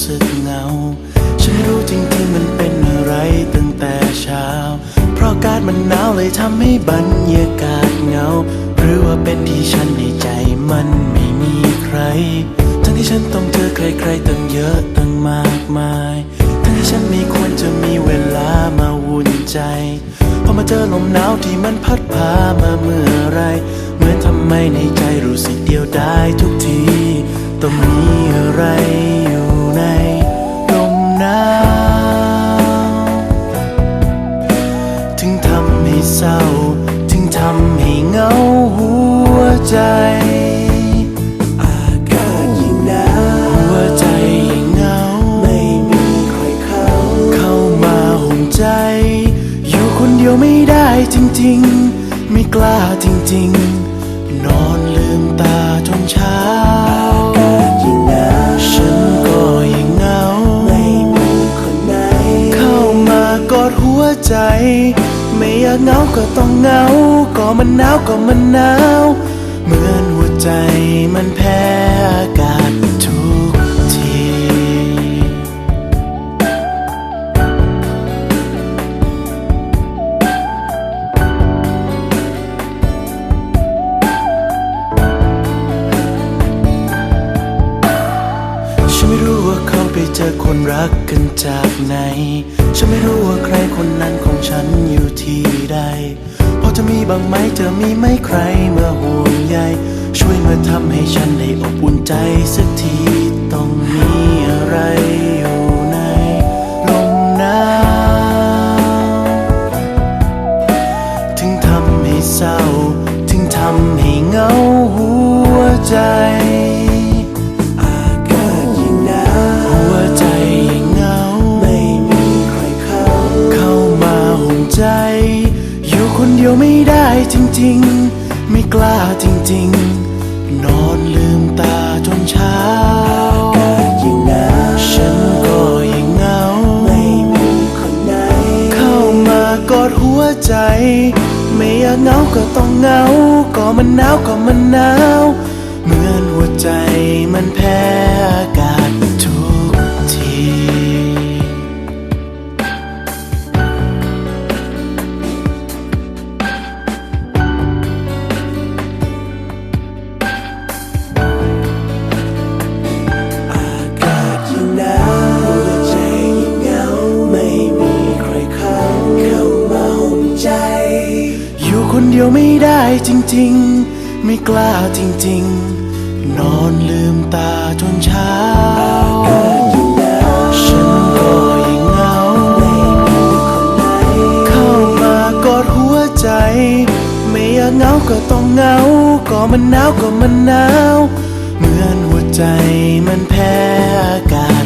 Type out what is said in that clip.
สึกเหงา ฉันรู้จริงๆมันเป็นอะไรตั้งแต่เช้า เพราะอากาศมันหนาวเลยทำให้บรรยากาศเหงา หรือว่าเป็นที่ฉันในใจมันไม่มีใคร ทั้งที่ฉันต้องเจอใครๆตั้งเยอะตั้งมากมาย ทั้งที่ฉันมีควรจะมีเวลามาวุ่นใจ พอมาเจอลมหนาวที่มันพัดพามาเมื่อไร เหมือนทำไมในใจรู้สึกเดียวได้ทุกที ต้องมีอะไรอยู่ ในลมหนาวถึงทำให้เศร้า ถึงทำให้เหงาหัวใจ อากาศยิ่งหนาวหัวใจยิ่งเหงา ไม่มีใครเข้า เข้ามาห่มใจ อยู่คนเดียวไม่ได้จริง ๆ ไม่กล้าจริง ๆ นอนลืมตาจนเช้าอากา ไม่อยากเหงาก็ต้องเหงา ก็มันหนาวก็มันหนาว เหมือนหัวใจมันแพ้อากาศ รู้ว่าเขาไปเจอคนรักกันจากไหน ฉันไม่รู้ว่าใครคนนั้นของฉันอยู่ที่ใด พอจะมีบ้างไหมเธอมีไหมใครมาห่วงใย ช่วยมาทำให้ฉันได้อบอุ่นใจสักทีต้องมีอะไรอยู่ในลมหนาวถึงทำให้เศร้า ถึงทำให้เหงาหัวใจ ดียวไม่ได้จริงๆ ไม่กล้าจริงๆ นอนลืมตาจนเช้าอากาศยิ่งหนาวฉันก็ยิ่งเหงา ไม่มีคนไหน เข้ามากอดหัวใจ ไม่อยากเหงาก็ต้องเหงา ก็มันหนาวก็มันหนาว เหมือนหัวใจมัน คนเดียวไม่ได้จริง ๆ ไม่กล้าจริง ๆ นอนลืมตาจนเช้า ฉันก็ยิ่งเหงา เข้ามากอดหัวใจ ไม่อยากเหงาก็ต้องเหงา ก็มันหนาวก็มันหนาว เหมือนหัวใจมันแพ้อากาศ